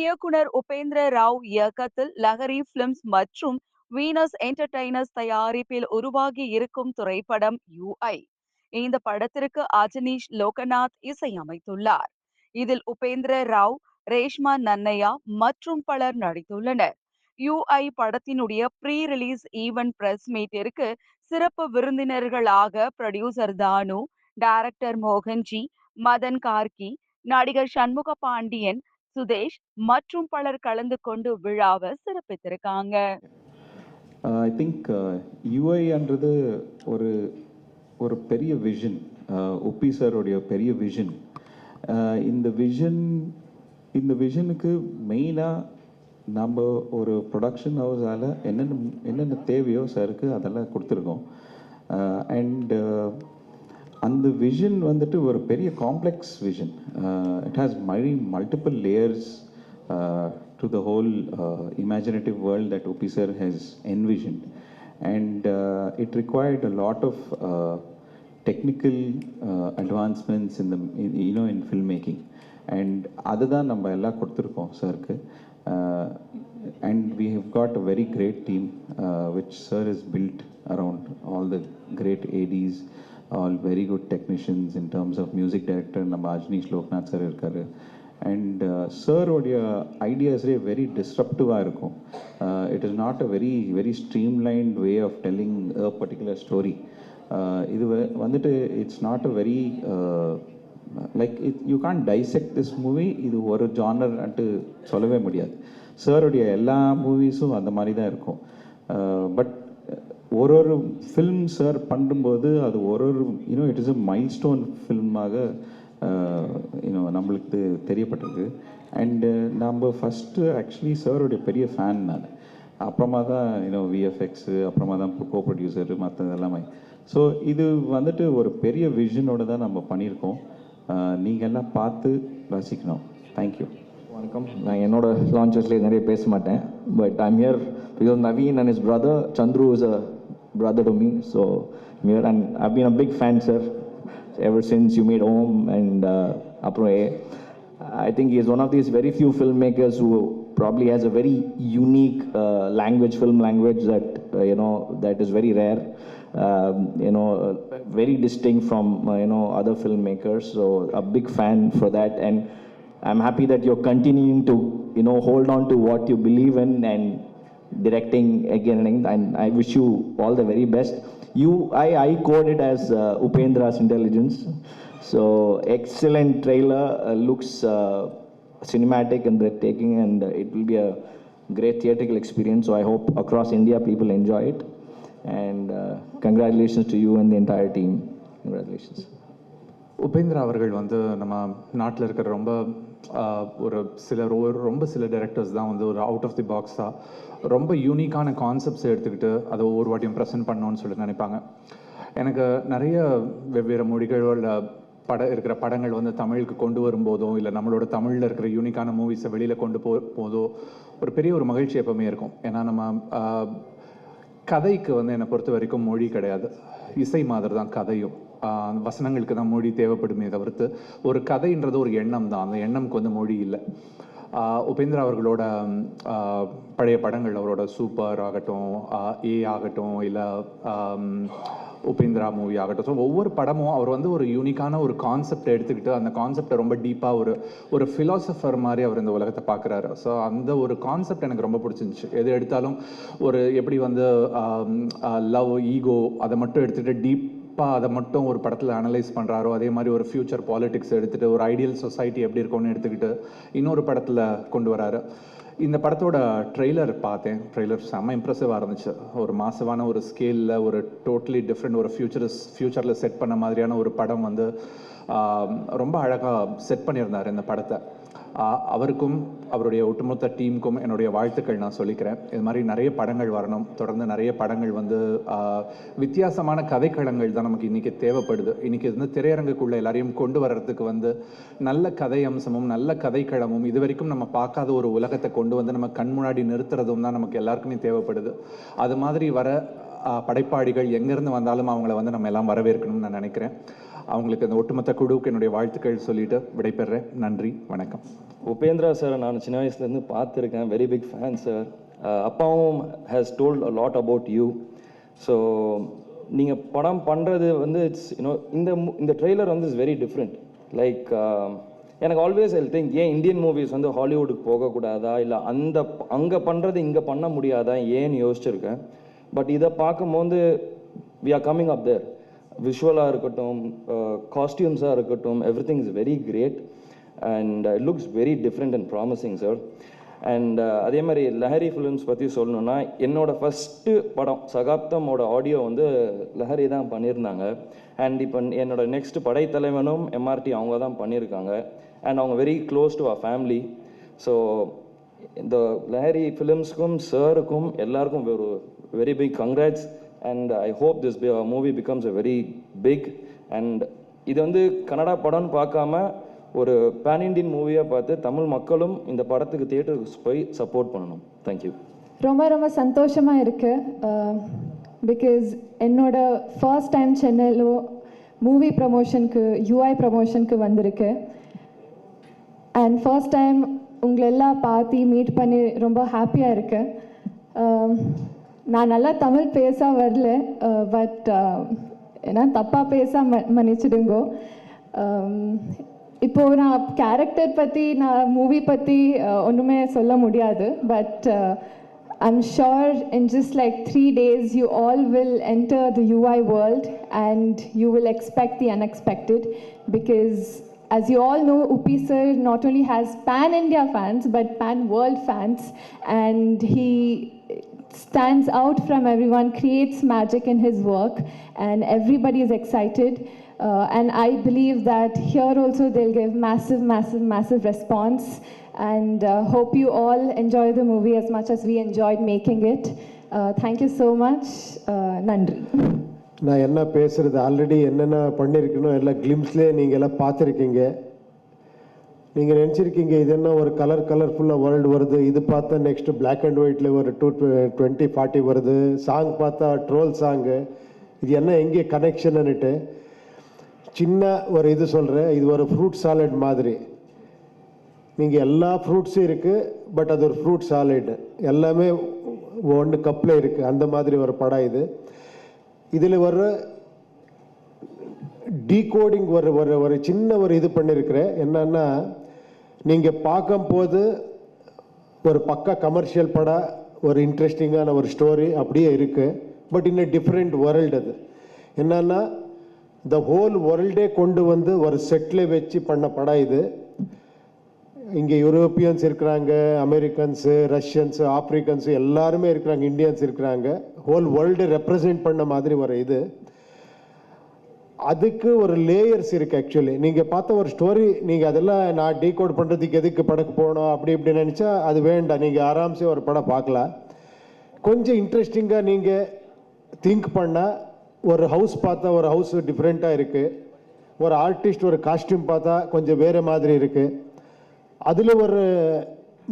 இயக்குனர் உபேந்திர ராவ் இயக்கத்தில் லஹரி பிலிம்ஸ் மற்றும் வீனஸ் என்டர்டைனர்ஸ் தயாரிப்பில் உருவாகி இருக்கும் திரைப்படம் யூஐ. இந்த படத்திற்கு அஜனீஷ் லோகநாத் இசையமைத்துள்ளார். இதில் உபேந்திர ராவ் ரேஷ்மா நன்னையா மற்றும் பலர் நடித்துள்ளனர். யூஐ படத்தினுடைய ப்ரீ ரிலீஸ் ஈவென்ட் பிரஸ் மீட்டிற்கு சிறப்பு விருந்தினர்களாக ப்ரொடியூசர் தானு டைரக்டர் மோகன்ஜி மதன் கார்கி நடிகர் சண்முக பாண்டியன் சுதேஷ் மற்றும் பலர் கலந்து கொண்டு விழாவை சிறப்பித்திருக்காங்க. ஐ திங்க் யூஐன்றது ஒரு ஒரு பெரிய விஷன் ஒப்பி சாருடைய பெரிய விஷன் uh, இந்த விஷன் இந்த விஷனுக்கு மெயினாக நம்ம ஒரு ப்ரொடக்ஷன் ஹவுஸால் என்னென்ன என்னென்ன தேவையோ சாருக்கு அதெல்லாம் கொடுத்துருக்கோம். Uh, அண்ட் அந்த விஷன் வந்துட்டு ஒரு பெரிய complex vision it has மழி multiple layers to the whole imaginative world that OP sir has envisioned. And uh, it required a lot of uh, technical uh, advancements in the, in, you know, in filmmaking. And அதுதான் நம்ம எல்லாம் கொடுத்துருக்கோம் சாருக்கு and we have got a very great team which sir is built around all the great ADs all very good technicians in terms of music director நம்ம Ajaneesh Loknath sir இருக்கார். And சாரோடைய ஐடியாஸே very டிஸ்ட்ரப்டிவாக இருக்கும். It is not a very very streamlined way of telling a particular story இது வந்துட்டு it's not a very like it you can dissect this movie இது ஒரு ஜானர் அன்ட்டு சொல்லவே முடியாது. சருடைய எல்லா மூவிஸும் அந்த மாதிரி தான் இருக்கும். பட் ஒரு ஒரு ஃபில்ம் சார் பண்ணும்போது அது ஒரு ஒரு you know it is a milestone ஃபில்மாக you know நம்மளுக்கு தெரியப்பட்டிருக்கு. அண்டு நம்ம ஃபஸ்ட்டு ஆக்சுவலி சாருடைய பெரிய ஃபேன் நான். அப்புறமா தான் யூனோ விஎஃப்எக்ஸு அப்புறமா தான் கோ ப்ரொடியூசரு மற்றது எல்லாமே ஸோ இது வந்துட்டு ஒரு பெரிய விஷனோடு தான் நம்ம பண்ணியிருக்கோம். Uh, நீங்கள்லாம் பார்த்து ரசிக்கணும். தேங்க்யூ வணக்கம். நான் என்னோட லான்ச்சஸ்லேயே நிறைய பேச மாட்டேன். But I'm here because Naveen and is brother Chandru is a brother to me. So, Mir, and I've been a big fan, sir, ever since you made Om and uh, Apro I think he is one of these very few filmmakers who probably has a very unique uh, language, film language that uh, you know that is very rare. Um, you know, uh, very distinct from uh, you know other filmmakers. So a big fan for that, and I'm happy that you're continuing to you know hold on to what you believe in and directing again and again. And I wish you all the very best. You, I, I code it as uh, Upendra's intelligence. So excellent trailer, uh, looks uh, cinematic and breathtaking, and uh, it will be a great theatrical experience. So I hope across India people enjoy it. And uh, congratulations to you and the entire team. Congratulations. Upendra அவர்கள் வந்து நம்ம நாட்டில் இருக்கிற ரொம்ப ஆஹ், ஒரு சில ரொம்ப சில டேரக்டர்ஸ் தான் வந்து ஒரு அவுட் ஆஃப் தி பாக்ஸாக ரொம்ப யூனிக்கான கான்செப்ட்ஸ் எடுத்துக்கிட்டு அதை ஒவ்வொரு வாட்டியும் ப்ரெசென்ட் பண்ணணும்னு சொல்லி நினைப்பாங்க. எனக்கு நிறைய வெவ்வேறு மொழிகளோட பட இருக்கிற படங்கள் வந்து தமிழுக்கு கொண்டு வரும்போதோ இல்லை நம்மளோட தமிழில் இருக்கிற யூனிக்கான மூவிஸை வெளியில் கொண்டு போ போதோ ஒரு பெரிய ஒரு மகிழ்ச்சி எப்பவுமே இருக்கும். ஏன்னா நம்ம கதைக்கு வந்து என்னை பொறுத்த வரைக்கும் மொழி கிடையாது. இசை மாதிரி தான் கதையும். வசனங்களுக்கு தான் மொழி தேவைப்படுமே தவிர்த்து ஒரு கதைன்றது ஒரு எண்ணம் தான். அந்த எண்ணம்க்கு வந்து மொழி இல்லை. உபேந்திரா அவர்களோட பழைய படங்கள் அவரோட சூப்பர் ஆகட்டும் ஏ ஆகட்டும் இல்லை உபேந்திரா மூவி ஆகட்டும். ஸோ ஒவ்வொரு படமும் அவர் வந்து ஒரு யூனிக்கான ஒரு கான்செப்டை எடுத்துக்கிட்டு அந்த கான்செப்டை ரொம்ப டீப்பாக ஒரு ஒரு ஃபிலாசபர் மாதிரி அவர் இந்த உலகத்தை பார்க்குறாரு ஸோ அந்த ஒரு கான்செப்ட் எனக்கு ரொம்ப பிடிச்சிருந்துச்சு. எது எடுத்தாலும் ஒரு எப்படி வந்து லவ் ஈகோ அதை மட்டும் எடுத்துகிட்டு டீப்பாக அதை மட்டும் ஒரு படத்தில் அனலைஸ் பண்ணுறாரோ அதே மாதிரி ஒரு ஃப்யூச்சர் பாலிட்டிக்ஸ் எடுத்துகிட்டு ஒரு ஐடியல் சொசைட்டி எப்படி இருக்கும்னு எடுத்துக்கிட்டு இன்னொரு படத்தில் கொண்டு வராரு. இந்த படத்தோட ட்ரெய்லர் பார்த்தேன். ட்ரெய்லர் செம்ம இம்ப்ரெசிவாக இருந்துச்சு. ஒரு மாசமான ஒரு ஸ்கேலில் ஒரு டோட்டலி டிஃப்ரெண்ட் ஒரு ஃபியூச்சர்ஸ் ஃப்யூச்சரில் செட் பண்ண மாதிரியான ஒரு படம் வந்து ரொம்ப அழகாக செட் பண்ணியிருந்தார் இந்த படத்தை. அவருக்கும் அவருடைய ஒட்டுமொத்த டீமுக்கும் என்னுடைய வாழ்த்துக்கள் நான் சொல்லிக்கிறேன். இது மாதிரி நிறைய படங்கள் வரணும். தொடர்ந்து நிறைய படங்கள் வந்து வித்தியாசமான கதைக்களங்கள் தான் நமக்கு இன்றைக்கி தேவைப்படுது. இன்றைக்கி வந்து திரையரங்குக்குள்ளே எல்லாரையும் கொண்டு வர்றதுக்கு வந்து நல்ல கதை அம்சமும் நல்ல கதைக்களமும் இது வரைக்கும் நம்ம பார்க்காத ஒரு உலகத்தை கொண்டு வந்து நம்ம கண் முன்னாடி நிறுத்துறதும் தான் நமக்கு எல்லாருக்குமே தேவைப்படுது. அது மாதிரி வர படைப்பாளிகள் எங்கேருந்து வந்தாலும் அவங்கள வந்து நம்ம எல்லாம் வரவேற்கணும்னு நான் நினைக்கிறேன். அவங்களுக்கு அந்த ஒட்டுமொத்த குழுவுக்கு என்னுடைய வாழ்த்துக்கள் சொல்லிட்டு விடைபெறேன். நன்றி வணக்கம். உபேந்திரா சார் நான் சின்ன வயசுலேருந்து பார்த்துருக்கேன். வெரி பிக் ஃபேன் சார் அப்பாவும் has told a lot about you so நீங்கள் படம் பண்ணுறது வந்து இட்ஸ் யூனோ இந்த இந்த ட்ரெய்லர் வந்து இஸ் வெரி டிஃப்ரெண்ட் லைக் எனக்கு ஆல்வேஸ் ஐ திங்க் ஏன் இந்தியன் மூவிஸ் வந்து ஹாலிவுட்டுக்கு போகக்கூடாதா? இல்லை அந்த அங்கே பண்ணுறது இங்கே பண்ண முடியாதா? ஏன்னு யோசிச்சிருக்கேன். பட் இதை பார்க்கும்போது we are coming up there விஷுவலாக இருக்கட்டும் uh, காஸ்டியூம்ஸாக இருக்கட்டும் everything is very great and it looks very different and promising sir and அதே மாதிரி லஹரி ஃபிலிம்ஸ் பற்றி சொல்லணுன்னா என்னோட ஃபஸ்ட்டு படம் சகாப்தமோட ஆடியோ வந்து லஹரி தான் பண்ணியிருந்தாங்க. அண்ட் இப்போ என்னோட நெக்ஸ்ட் படைத்தலைவனும் எம்ஆர்டி அவங்க தான் பண்ணியிருக்காங்க. அண்ட் அவங்க very close to a family so இந்த லஹரி ஃபிலிம்ஸ்க்கும் சாருக்கும் எல்லாருக்கும் ஒரு very big congrats and I hope this movie becomes a very big and இது வந்து கனடா படம்னு பார்க்காம ஒரு பேன் இண்டியன் மூவியாக பார்த்து தமிழ் மக்களும் இந்த படத்துக்கு தியேட்டருக்கு போய் சப்போர்ட் பண்ணணும். தேங்க்யூ ரொம்ப ரொம்ப சந்தோஷமாக இருக்குது பிகாஸ் um, என்னோட ஃபர்ஸ்ட் டைம் சென்னையில் மூவி ப்ரமோஷனுக்கு யூஐ ப்ரமோஷனுக்கு வந்திருக்கு. அண்ட் ஃபர்ஸ்ட் டைம் உங்களை எல்லாம் பார்த்து மீட் பண்ணி ரொம்ப ஹாப்பியாக இருக்கேன் um, நான் நல்லா தமிழ் பேச வரல பட் ஏன்னா தப்பாக பேச ம மன்னிச்சிடுங்கோ Um, இப்போ நான் கேரக்டர் பற்றி நான் மூவி பற்றி ஒன்றுமே சொல்ல முடியாது but I'm sure in just like three days, you all will enter the UI world and you will expect the unexpected because, as you all know, Upi sir not only has pan India fans but pan world fans, and he stands out from everyone, creates magic in his work, and everybody is excited. Uh, and I believe that here also they'll give massive, massive, massive response. And uh, hope you all enjoy the movie as much as we enjoyed making it. Uh, thank you so much. Uh, Nandri. நான் என்ன பேசுறது already என்னென்ன பண்ணியிருக்கணும் எல்லாம் கிளிம்ஸ்லேயே நீங்கள் எல்லாம் பார்த்துருக்கீங்க நீங்கள் நினச்சிருக்கீங்க இது என்ன ஒரு கலர் கலர்ஃபுல்லாக வேர்ல்டு வருது? இது பார்த்தா நெக்ஸ்ட்டு பிளாக் அண்ட் ஒயிட்டில் ஒரு டூ டுவெண்ட்டி ஃபார்ட்டி வருது. சாங் பார்த்தா ட்ரோல் சாங்கு இது என்ன எங்கே கனெக்ஷன்னுட்டு சின்ன ஒரு இது சொல்கிறேன் இது ஒரு ஃப்ரூட் சாலட் மாதிரி. நீங்கள் எல்லா ஃப்ரூட்ஸும் இருக்குது பட் அது ஒரு ஃப்ரூட் சாலட் எல்லாமே ஒன்று கப்பில் இருக்குது அந்த மாதிரி ஒரு படம் இது. இதில் வர்ற டீகோடிங் ஒரு ஒரு ஒரு சின்ன ஒரு இது பண்ணியிருக்கிறேன் என்னன்னா நீங்கள் பார்க்கும்போது ஒரு பக்கா கமர்ஷியல் படம் ஒரு இன்ட்ரெஸ்டிங்கான ஒரு ஸ்டோரி அப்படியே இருக்குது பட் இன்னும் டிஃப்ரெண்ட் வேர்ல்டு அது. என்னென்னா த ஹோல் வேர்ல்டே கொண்டு வந்து ஒரு செட்டில் வச்சு பண்ண படம் இது. இங்கே யூரோப்பியன்ஸ் இருக்கிறாங்க அமெரிக்கன்ஸு ரஷ்யன்ஸு ஆப்ரிக்கன்ஸு எல்லாருமே இருக்கிறாங்க இந்தியன்ஸ் இருக்கிறாங்க. ஹோல் வேர்ல்டு ரெப்ரசன்ட் பண்ண மாதிரி ஒரு இது. அதுக்கு ஒரு லேயர்ஸ் இருக்கு ஆக்சுவலி நீங்கள் பார்த்த ஒரு ஸ்டோரி நீங்கள் அதெல்லாம் நான் டீ கோட் பண்ணுறதுக்கு எதுக்கு படக்கு போகணும் அப்படி இப்படி நினச்சா அது வேண்டாம். நீங்கள் ஆராம்சே ஒரு படம் பார்க்கலாம். கொஞ்சம் இன்ட்ரெஸ்டிங்காக நீங்கள் திங்க் பண்ணால் ஒரு ஹவுஸ் பார்த்தா ஒரு ஹவுஸ் டிஃப்ரெண்ட்டாக இருக்குது ஒரு ஆர்டிஸ்ட் ஒரு காஸ்டியூம் பார்த்தா கொஞ்சம் வேறு மாதிரி இருக்குது அதில் ஒரு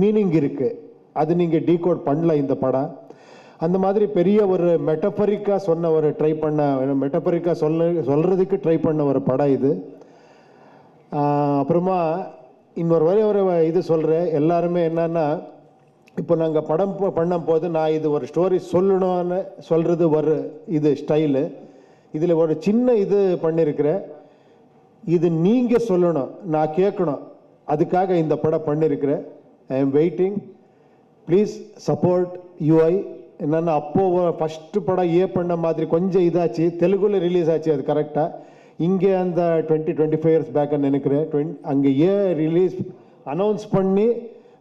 மீனிங் இருக்குது அது நீங்கள் டீகோட் பண்ணல இந்த படம். அந்த மாதிரி பெரிய ஒரு மெட்டபரிக்காக சொன்ன ஒரு ட்ரை பண்ண மெட்டபரிக்காக சொல்ல சொல்கிறதுக்கு ட்ரை பண்ண ஒரு படம் இது. அப்புறமா இன்னொரு வரை ஒரு இது சொல்கிறேன் எல்லாருமே என்னன்னா இப்போ நாங்கள் படம் பண்ணும் போது நான் இது ஒரு ஸ்டோரி சொல்லணும்னு சொல்கிறது ஒரு இது ஸ்டைலு இதில் ஒரு சின்ன இது பண்ணியிருக்கிறேன் இது நீங்கள் சொல்லணும் நான் கேட்கணும். அதுக்காக இந்த படம் பண்ணியிருக்கிறேன் I am waiting please support UI என்னென்னா அப்போது ஃபஸ்ட்டு படம் ஏ பண்ண மாதிரி கொஞ்சம் இதாச்சு. தெலுங்குல ரிலீஸ் ஆச்சு அது கரெக்டாக இங்கே அந்த டுவெண்ட்டி டுவெண்ட்டி ஃபைவ் இயர்ஸ் பேக்குன்னு நினைக்கிறேன். டுவெண்ட் அங்கே ஏ ரிலீஸ் அனௌன்ஸ் பண்ணி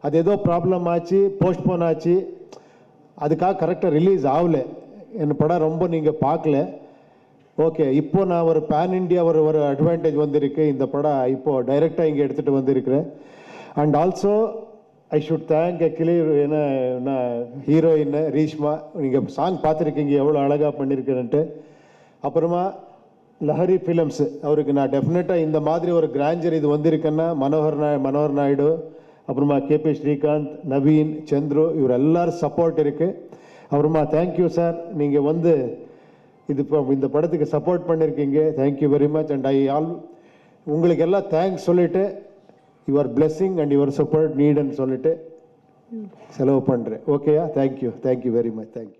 அது ஏதோ ப்ராப்ளம் ஆச்சு போஸ்ட்போன் ஆச்சு. அதுக்காக கரெக்டாக ரிலீஸ் ஆகல. என் படம் ரொம்ப நீங்கள் பார்க்கல. ஓகே இப்போ நான் ஒரு பேன் இண்டியா ஒரு ஒரு அட்வான்டேஜ் வந்திருக்கு. இந்த படம் இப்போது டைரெக்டாக இங்கே எடுத்துகிட்டு வந்திருக்கிறேன். And also I should thank அக்கிலே என்ன நான் ஹீரோயின் ரீஷ்மா. நீங்கள் சாங் பார்த்துருக்கீங்க எவ்வளோ அழகாக பண்ணியிருக்கிறேன்ட்டு அப்புறமா லஹரி ஃபிலிம்ஸு அவருக்கு நான் டெஃபினட்டாக இந்த மாதிரி ஒரு கிராஞ்சர் இது வந்திருக்குன்னா மனோகர் நாய் மனோகர் நாயுடு அப்புறமா கேபி ஸ்ரீகாந்த் நவீன் சந்துரு இவர் எல்லாரும் சப்போர்ட் இருக்குது அப்புறமா தேங்க்யூ சார் நீங்கள் வந்து இது இப்போ இந்த படத்துக்கு சப்போர்ட் பண்ணியிருக்கீங்க thank you very much and I all உங்களுக்கு எல்லாம் தேங்க்ஸ் சொல்லிவிட்டு your blessing and your support நீடுன்னு சொல்லிட்டு செலவு பண்ணுறேன் ஓகேயா thank you thank you very much thank you